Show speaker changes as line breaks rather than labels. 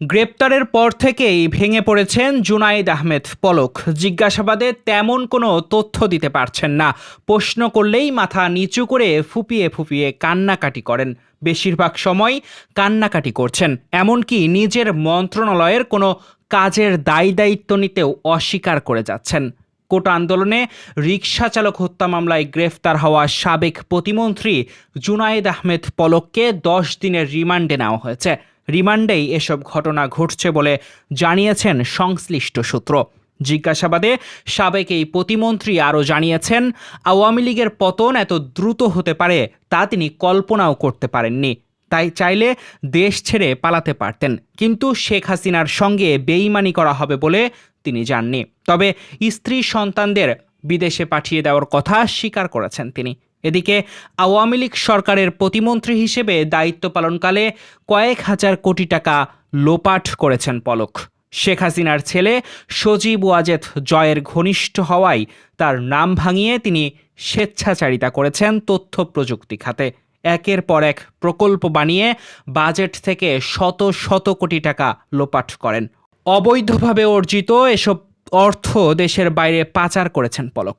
গ্রেপ্তারের পর থেকেই ভেঙে পড়েছেন জুনাইদ আহমেদ পলক। জিজ্ঞাসাবাদে তেমন কোনো তথ্য দিতে পারছেন না। প্রশ্ন করলেই মাথা নিচু করে ফুপিয়ে ফুপিয়ে কান্নাকাটি করেন। বেশিরভাগ সময় কান্নাকাটি করছেন। এমনকি নিজের মন্ত্রণালয়ের কোনো কাজের দায় দায়িত্ব নিতেও অস্বীকার করে যাচ্ছেন। কোটা আন্দোলনে রিকশা চালক হত্যা মামলায় গ্রেফতার হওয়া সাবেক প্রতিমন্ত্রী জুনায়েদ আহমেদ পলককে দশ দিনের রিমান্ডে নেওয়া হয়েছে। রিমান্ডেই এসব ঘটনা ঘটছে বলে জানিয়েছেন সংশ্লিষ্ট সূত্র। জিজ্ঞাসাবাদে সাবেক এই প্রতিমন্ত্রী আরও জানিয়েছেন, আওয়ামী লীগের পতন এত দ্রুত হতে পারে তা তিনি কল্পনাও করতে পারেননি। তাই চাইলে দেশ ছেড়ে পালাতে পারতেন। কিন্তু শেখ হাসিনার সঙ্গে বেইমানি করা হবে বলে তিনি জাননি। তবে স্ত্রী সন্তানদের বিদেশে পাঠিয়ে দেওয়ার কথা স্বীকার করেছেন তিনি। এদিকে আওয়ামী লীগ সরকারের প্রতিমন্ত্রী হিসেবে দায়িত্ব পালনকালে কয়েক হাজার কোটি টাকা লোপাট করেছেন পলক। শেখ হাসিনার ছেলে সজীব ওয়াজেদ জয়ের ঘনিষ্ঠ হওয়ায় তার নাম ভাঙিয়ে তিনি স্বেচ্ছাচারিতা করেছেন তথ্য প্রযুক্তি খাতে। একের পর এক প্রকল্প বানিয়ে বাজেট থেকে শত শত কোটি টাকা লোপাট করেন। অবৈধভাবে অর্জিত এসব অর্থ দেশের বাইরে পাচার করেছেন পলক।